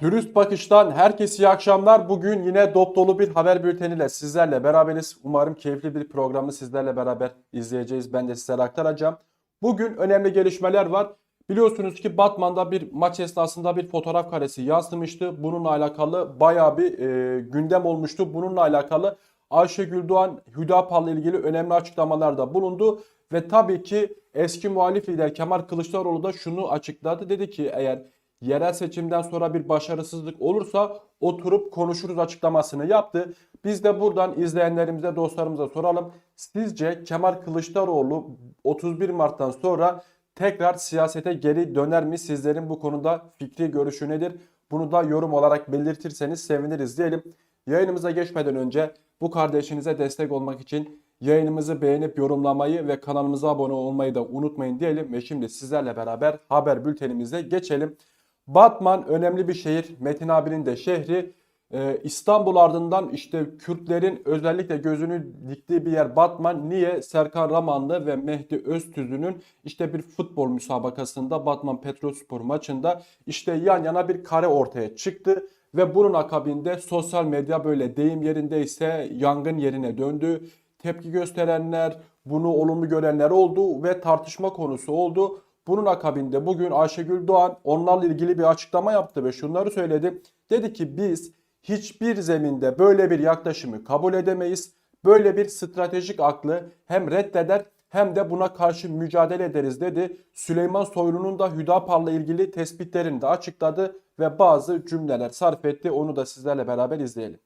Dürüst Bakış'tan herkese iyi akşamlar. Bugün yine dop dolu bir haber bülteniyle sizlerle beraberiz. Umarım keyifli bir programı sizlerle beraber izleyeceğiz. Ben de sizlere aktaracağım. Bugün önemli gelişmeler var. Biliyorsunuz ki Batman'da bir maç esnasında bir fotoğraf karesi yansımıştı. Bununla alakalı bayağı bir e, gündem olmuştu. Bununla alakalı Ayşegül Doğan Hüdapar'la ilgili önemli açıklamalarda bulundu. Ve tabii ki eski muhalif lider Kemal Kılıçdaroğlu da şunu açıkladı. Dedi ki eğer yerel seçimden sonra bir başarısızlık olursa oturup konuşuruz açıklamasını yaptı. Biz de buradan izleyenlerimize, dostlarımıza soralım. Sizce Kemal Kılıçdaroğlu 31 Mart'tan sonra tekrar siyasete geri döner mi? Sizlerin bu konuda fikri görüşü nedir? Bunu da yorum olarak belirtirseniz seviniriz diyelim. Yayınımıza geçmeden önce bu kardeşinize destek olmak için yayınımızı beğenip yorumlamayı ve kanalımıza abone olmayı da unutmayın diyelim. Ve şimdi sizlerle beraber haber bültenimize geçelim. Batman önemli bir şehir. Metin abinin de şehri. Ee, İstanbul ardından işte Kürtlerin özellikle gözünü diktiği bir yer Batman. Niye? Serkan Ramanlı ve Mehdi Öztüzü'nün işte bir futbol müsabakasında Batman Petrolspor maçında işte yan yana bir kare ortaya çıktı. Ve bunun akabinde sosyal medya böyle deyim yerindeyse yangın yerine döndü. Tepki gösterenler, bunu olumlu görenler oldu ve tartışma konusu oldu. Bunun akabinde bugün Ayşegül Doğan onlarla ilgili bir açıklama yaptı ve şunları söyledi. Dedi ki biz hiçbir zeminde böyle bir yaklaşımı kabul edemeyiz. Böyle bir stratejik aklı hem reddeder hem de buna karşı mücadele ederiz dedi. Süleyman Soylu'nun da Hüdapar'la ilgili tespitlerini de açıkladı ve bazı cümleler sarf etti. Onu da sizlerle beraber izleyelim.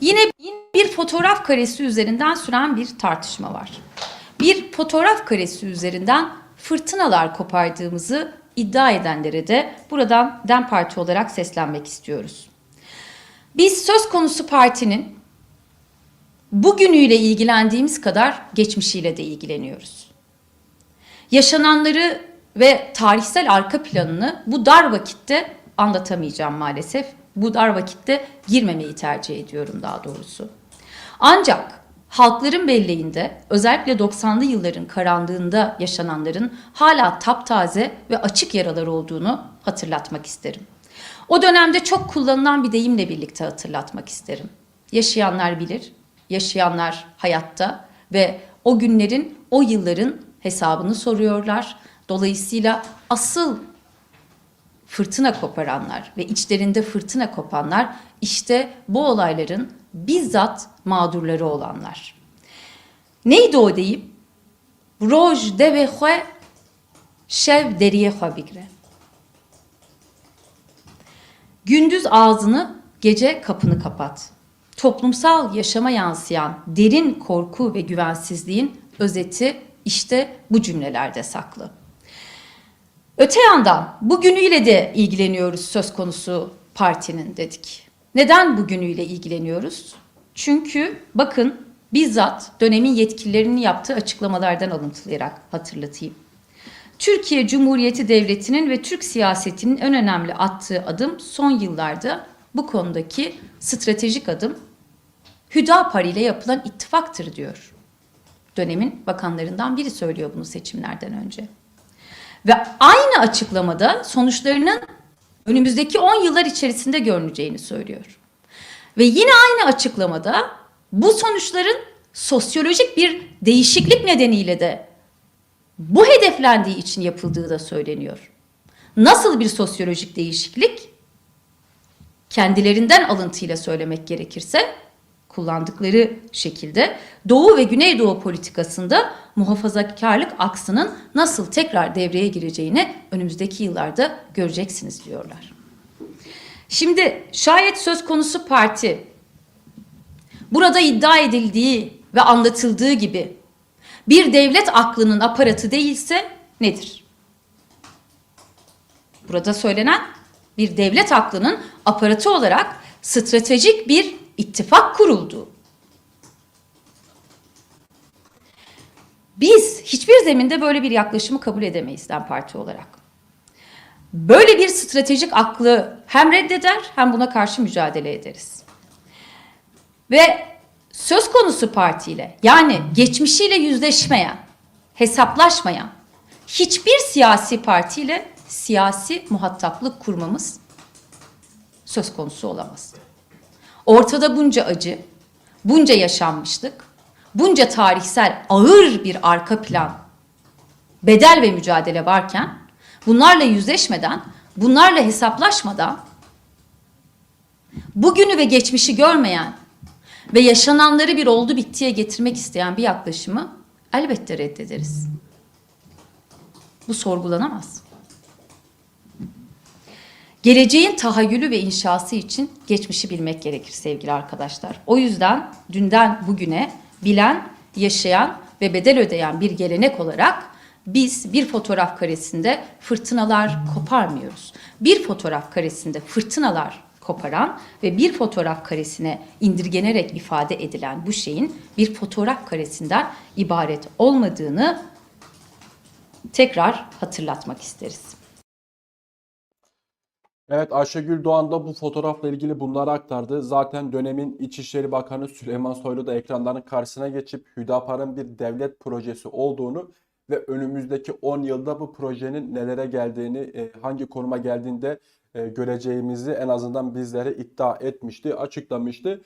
Yine bir fotoğraf karesi üzerinden süren bir tartışma var. Bir fotoğraf karesi üzerinden fırtınalar kopardığımızı iddia edenlere de buradan DEM Parti olarak seslenmek istiyoruz. Biz söz konusu partinin bugünüyle ilgilendiğimiz kadar geçmişiyle de ilgileniyoruz. Yaşananları ve tarihsel arka planını bu dar vakitte anlatamayacağım maalesef. Bu dar vakitte girmemeyi tercih ediyorum daha doğrusu. Ancak halkların belleğinde özellikle 90'lı yılların karanlığında yaşananların hala taptaze ve açık yaralar olduğunu hatırlatmak isterim. O dönemde çok kullanılan bir deyimle birlikte hatırlatmak isterim. Yaşayanlar bilir, yaşayanlar hayatta ve o günlerin, o yılların hesabını soruyorlar. Dolayısıyla asıl fırtına koparanlar ve içlerinde fırtına kopanlar işte bu olayların bizzat mağdurları olanlar. Neydi o deyim? Roj deve xwe şev deriye xwe bigre. Gündüz ağzını, gece kapını kapat. Toplumsal yaşama yansıyan derin korku ve güvensizliğin özeti işte bu cümlelerde saklı. Öte yandan bugünüyle de ilgileniyoruz söz konusu partinin dedik. Neden bugünüyle ilgileniyoruz? Çünkü bakın bizzat dönemin yetkililerinin yaptığı açıklamalardan alıntılayarak hatırlatayım. Türkiye Cumhuriyeti Devleti'nin ve Türk siyasetinin en önemli attığı adım son yıllarda bu konudaki stratejik adım Hüdapar ile yapılan ittifaktır diyor. Dönemin bakanlarından biri söylüyor bunu seçimlerden önce. Ve aynı açıklamada sonuçlarının önümüzdeki 10 yıllar içerisinde görüneceğini söylüyor. Ve yine aynı açıklamada bu sonuçların sosyolojik bir değişiklik nedeniyle de bu hedeflendiği için yapıldığı da söyleniyor. Nasıl bir sosyolojik değişiklik? Kendilerinden alıntıyla söylemek gerekirse kullandıkları şekilde Doğu ve Güneydoğu politikasında muhafazakarlık aksının nasıl tekrar devreye gireceğini önümüzdeki yıllarda göreceksiniz diyorlar. Şimdi şayet söz konusu parti burada iddia edildiği ve anlatıldığı gibi bir devlet aklının aparatı değilse nedir? Burada söylenen bir devlet aklının aparatı olarak stratejik bir ittifak kuruldu. Biz hiçbir zeminde böyle bir yaklaşımı kabul edemeyiz DEM Parti olarak. Böyle bir stratejik aklı hem reddeder hem buna karşı mücadele ederiz. Ve söz konusu partiyle yani geçmişiyle yüzleşmeyen, hesaplaşmayan hiçbir siyasi partiyle siyasi muhataplık kurmamız söz konusu olamaz. Ortada bunca acı, bunca yaşanmışlık, bunca tarihsel ağır bir arka plan, bedel ve mücadele varken bunlarla yüzleşmeden, bunlarla hesaplaşmadan bugünü ve geçmişi görmeyen ve yaşananları bir oldu bittiye getirmek isteyen bir yaklaşımı elbette reddederiz. Bu sorgulanamaz. Geleceğin tahayyülü ve inşası için geçmişi bilmek gerekir sevgili arkadaşlar. O yüzden dünden bugüne bilen, yaşayan ve bedel ödeyen bir gelenek olarak biz bir fotoğraf karesinde fırtınalar koparmıyoruz. Bir fotoğraf karesinde fırtınalar koparan ve bir fotoğraf karesine indirgenerek ifade edilen bu şeyin bir fotoğraf karesinden ibaret olmadığını tekrar hatırlatmak isteriz. Evet Ayşegül Doğan da bu fotoğrafla ilgili bunları aktardı. Zaten dönemin İçişleri Bakanı Süleyman Soylu da ekranların karşısına geçip Hüdapar'ın bir devlet projesi olduğunu ve önümüzdeki 10 yılda bu projenin nelere geldiğini, e, hangi konuma geldiğinde e, göreceğimizi en azından bizlere iddia etmişti, açıklamıştı.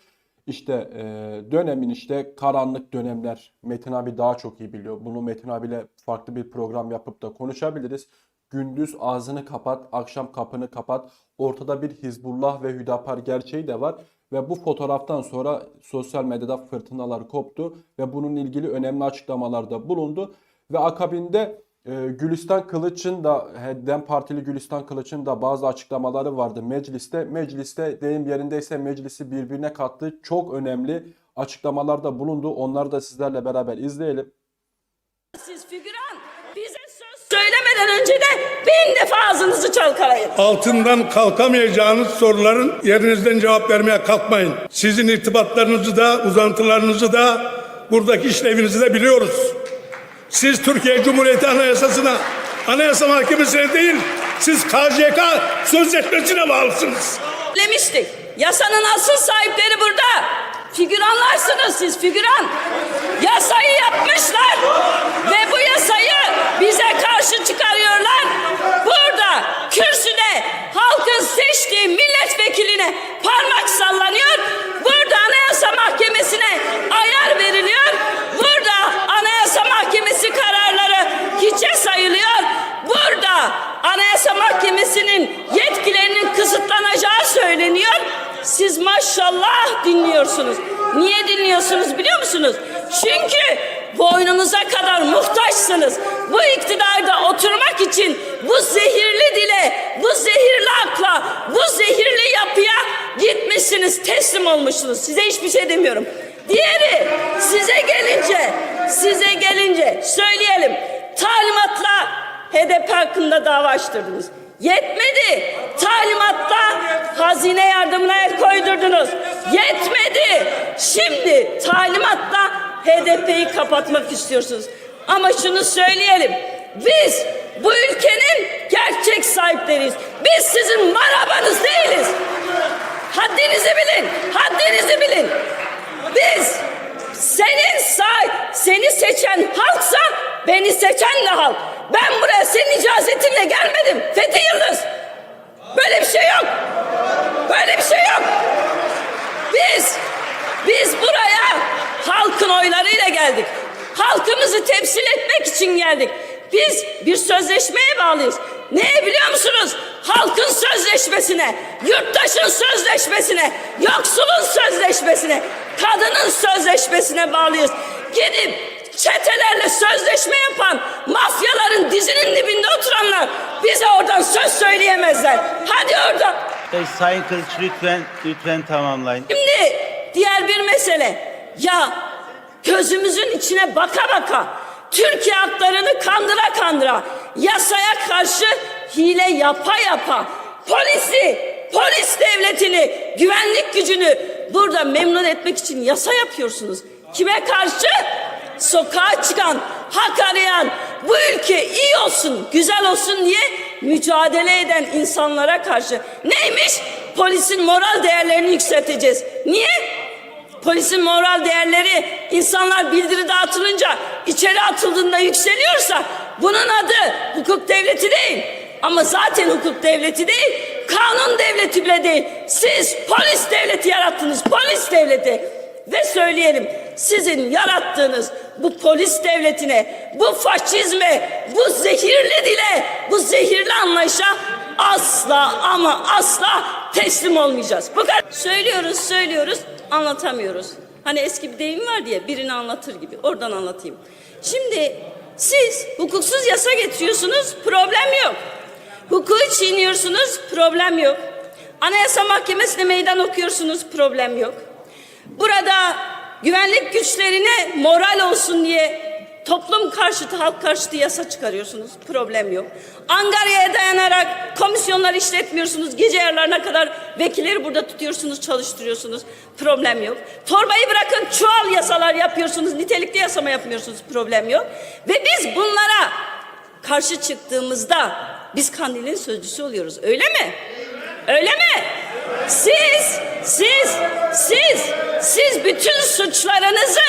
İşte e, dönemin işte karanlık dönemler Metin abi daha çok iyi biliyor. Bunu Metin abiyle farklı bir program yapıp da konuşabiliriz. Gündüz ağzını kapat, akşam kapını kapat. Ortada bir Hizbullah ve Hüdapar gerçeği de var. Ve bu fotoğraftan sonra sosyal medyada fırtınalar koptu ve bunun ilgili önemli açıklamalarda bulundu. Ve akabinde e, Gülistan Kılıç'ın da DEM Partili Gülistan Kılıç'ın da bazı açıklamaları vardı mecliste. Mecliste deyim yerindeyse meclisi birbirine kattı. Çok önemli açıklamalarda bulundu. Onları da sizlerle beraber izleyelim. Siz söz söylemeden önce de bin defa ağzınızı çalkalayın. altından kalkamayacağınız soruların yerinizden cevap vermeye kalkmayın. Sizin irtibatlarınızı da uzantılarınızı da buradaki işlevinizi de biliyoruz. Siz Türkiye Cumhuriyeti Anayasası'na, Anayasa Mahkemesi'ne değil, siz KCK sözleşmesine bağlısınız. Demiştik. Yasanın asıl sahipleri burada. Figüranlarsınız siz figüran. Yasayı yapmışlar ve bize karşı çıkarıyorlar. Burada kürsüde halkın seçtiği milletvekiline parmak sallanıyor. Burada Anayasa Mahkemesi'ne ayar veriliyor. Burada Anayasa Mahkemesi kararları hiçe sayılıyor. Burada Anayasa Mahkemesi'nin yetkilerinin kısıtlanacağı söyleniyor. Siz maşallah dinliyorsunuz. Niye dinliyorsunuz biliyor musunuz? Çünkü boynunuza kadar muhtaçsınız. Bu iktidarda oturmak için bu zehirli dile, bu zehirli akla, bu zehirli yapıya gitmişsiniz, teslim olmuşsunuz. Size hiçbir şey demiyorum. Diğeri size gelince, size gelince söyleyelim. Talimatla HDP hakkında dava açtırdınız. Yetmedi. Talimatla hazine yardımına el koydurdunuz. Yetmedi. Şimdi talimatla HDP'yi kapatmak istiyorsunuz. Ama şunu söyleyelim. Biz bu ülkenin gerçek sahipleriyiz. Biz sizin marabanız değiliz. Haddinizi bilin. Haddinizi bilin. Biz senin say, seni seçen halksa beni seçen de halk. Ben buraya senin icazetinle gelmedim. Fethi Yıldız. Böyle bir şey yok. Böyle bir şey yok. Biz, biz buraya halkın oylarıyla geldik. Halkımızı temsil etmek için geldik. Biz bir sözleşmeye bağlıyız. Neye biliyor musunuz? Halkın sözleşmesine, yurttaşın sözleşmesine, yoksulun sözleşmesine, kadının sözleşmesine bağlıyız. Gidip çetelerle sözleşme yapan mafyaların dizinin dibinde oturanlar bize oradan söz söyleyemezler. Hadi oradan. Sayın Kılıç lütfen lütfen tamamlayın. Şimdi diğer bir mesele. Ya gözümüzün içine baka baka Türkiye haklarını kandıra kandıra yasaya karşı hile yapa yapa polisi, polis devletini, güvenlik gücünü burada memnun etmek için yasa yapıyorsunuz. Kime karşı? Sokağa çıkan, hak arayan, bu ülke iyi olsun, güzel olsun diye mücadele eden insanlara karşı. Neymiş? Polisin moral değerlerini yükselteceğiz. Niye? Polisin moral değerleri insanlar bildiri dağıtılınca içeri atıldığında yükseliyorsa bunun adı hukuk devleti değil. Ama zaten hukuk devleti değil. kanun devleti bile değil. Siz polis devleti yarattınız. Polis devleti. Ve söyleyelim sizin yarattığınız bu polis devletine, bu faşizme, bu zehirli dile, bu zehirli anlayışa asla ama asla teslim olmayacağız. Bu kadar. Söylüyoruz, söylüyoruz, anlatamıyoruz. Hani eski bir deyim var diye birini anlatır gibi. Oradan anlatayım. Şimdi siz hukuksuz yasa getiriyorsunuz, problem yok. Hukuku çiğniyorsunuz, problem yok. Anayasa Mahkemesi'ne meydan okuyorsunuz, problem yok. Burada güvenlik güçlerine moral olsun diye toplum karşıtı, halk karşıtı yasa çıkarıyorsunuz. Problem yok. Angarya'ya dayanarak komisyonlar işletmiyorsunuz. Gece yarılarına kadar vekilleri burada tutuyorsunuz, çalıştırıyorsunuz. Problem yok. Torbayı bırakın çuval yasalar yapıyorsunuz. Nitelikli yasama yapmıyorsunuz. Problem yok. Ve biz bunlara karşı çıktığımızda biz kandilin sözcüsü oluyoruz. Öyle mi? Öyle mi? Siz, siz, siz, siz bütün suçlarınızı,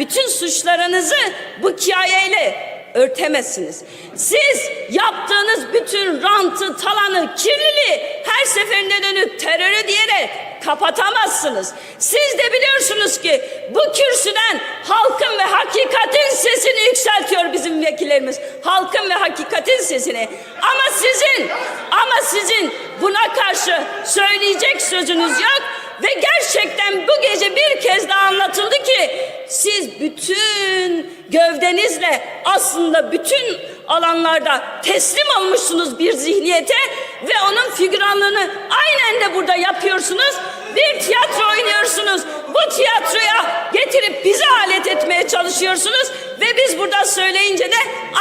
bütün suçlarınızı bu kiayeyle örtemezsiniz. Siz yaptığınız bütün rantı, talanı, kirliliği her seferinde dönüp terörü diyerek kapatamazsınız. Siz de biliyorsunuz ki bu kürsüden halkın ve hakikatin sesini yükseltiyor bizim vekillerimiz. Halkın ve hakikatin sesini. Ama sizin, ama sizin buna karşı söyleyecek sözünüz yok. Ve gerçekten bu gece bir kez daha anlatıldı ki siz bütün gövdenizle aslında bütün alanlarda teslim olmuşsunuz bir zihniyete ve onun figüranlığını aynen de burada yapıyorsunuz. Bir tiyatro oynuyorsunuz. Bu tiyatroya getirip bizi alet etmeye çalışıyorsunuz ve biz burada söyleyince de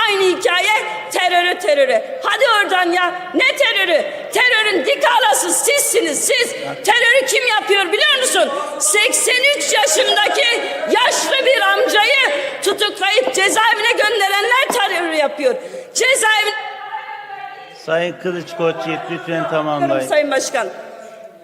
aynı hikaye terörü terörü. Hadi oradan ya ne terörü? Terörün dik alası sizsiniz siz. Terörü kim yapıyor biliyor musun? 83 yaşındaki yaşlı bir amcayı tutuklayıp cezaevine gönderenler terörü yapıyor. Cezaevine Sayın Kılıçkoç lütfen tamamlayın. Sayın Başkan.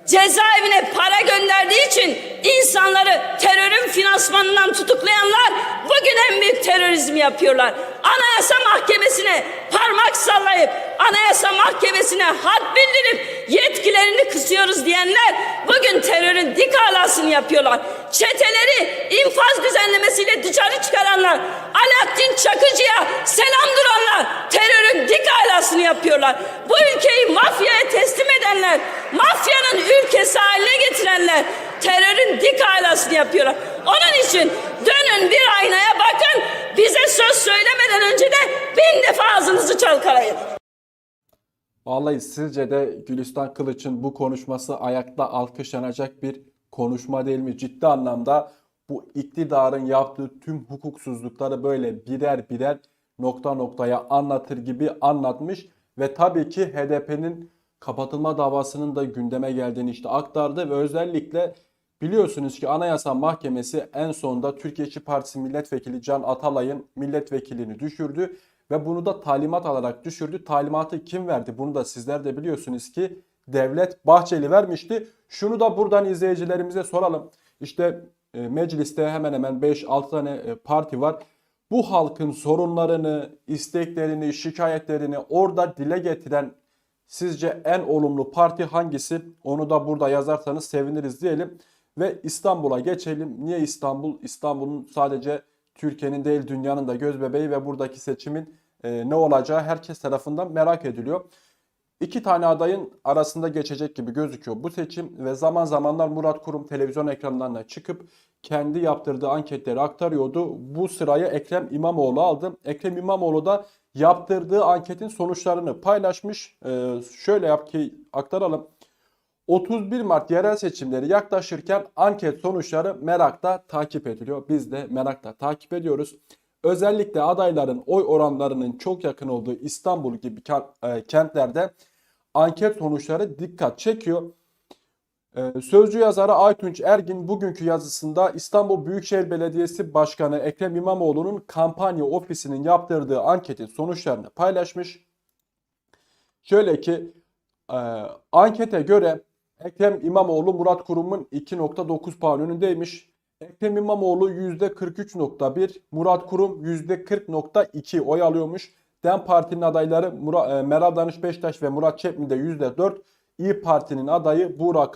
Cezaevine para gönderdiği için insanları terörün finansmanından tutuklayanlar bugün en büyük terörizmi yapıyorlar. Anayasa Mahkemesi'ne parmak sallayıp Anayasa Mahkemesi'ne had bildirip yetkilerini kısıyoruz diyenler bugün terörün dik alasını yapıyorlar. Çeteleri infaz düzenlemesiyle dışarı çıkaranlar, Alaaddin Çakıcı'ya selam duranlar terörün dik alasını yapıyorlar. Bu ülkeyi mafyaya teslim edenler, mafyanın ülkesi haline getirenler terörün dik alasını yapıyorlar. Onun için dönün bir aynaya bakın, bize söz söylemeden önce de bin defa ağzınızı çalkalayın. Vallahi sizce de Gülistan Kılıç'ın bu konuşması ayakta alkışlanacak bir konuşma değil mi? Ciddi anlamda bu iktidarın yaptığı tüm hukuksuzlukları böyle birer birer nokta noktaya anlatır gibi anlatmış ve tabii ki HDP'nin kapatılma davasının da gündeme geldiğini işte aktardı ve özellikle biliyorsunuz ki Anayasa Mahkemesi en sonunda Türkiye İşçi Partisi Milletvekili Can Atalay'ın milletvekilini düşürdü ve bunu da talimat alarak düşürdü. Talimatı kim verdi? Bunu da sizler de biliyorsunuz ki Devlet Bahçeli vermişti. Şunu da buradan izleyicilerimize soralım. İşte e, mecliste hemen hemen 5-6 tane e, parti var. Bu halkın sorunlarını, isteklerini, şikayetlerini orada dile getiren sizce en olumlu parti hangisi? Onu da burada yazarsanız seviniriz diyelim. Ve İstanbul'a geçelim. Niye İstanbul? İstanbul'un sadece Türkiye'nin değil dünyanın da göz bebeği ve buradaki seçimin e, ne olacağı herkes tarafından merak ediliyor. İki tane adayın arasında geçecek gibi gözüküyor bu seçim ve zaman zamanlar Murat Kurum televizyon ekranlarına çıkıp kendi yaptırdığı anketleri aktarıyordu. Bu sırayı Ekrem İmamoğlu aldı. Ekrem İmamoğlu da yaptırdığı anketin sonuçlarını paylaşmış. Ee, şöyle yap ki aktaralım. 31 Mart yerel seçimleri yaklaşırken anket sonuçları merakla takip ediliyor. Biz de merakla takip ediyoruz. Özellikle adayların oy oranlarının çok yakın olduğu İstanbul gibi e, kentlerde anket sonuçları dikkat çekiyor. Ee, Sözcü yazarı Aytunç Ergin bugünkü yazısında İstanbul Büyükşehir Belediyesi Başkanı Ekrem İmamoğlu'nun kampanya ofisinin yaptırdığı anketin sonuçlarını paylaşmış. Şöyle ki e, ankete göre Ekrem İmamoğlu Murat Kurum'un 2.9 puan önündeymiş. Ekrem İmamoğlu %43.1, Murat Kurum %40.2 oy alıyormuş. DEM Parti'nin adayları Mura- e, Meral Danış Beştaş ve Murat Çepmi de %4, İyi Parti'nin adayı Burak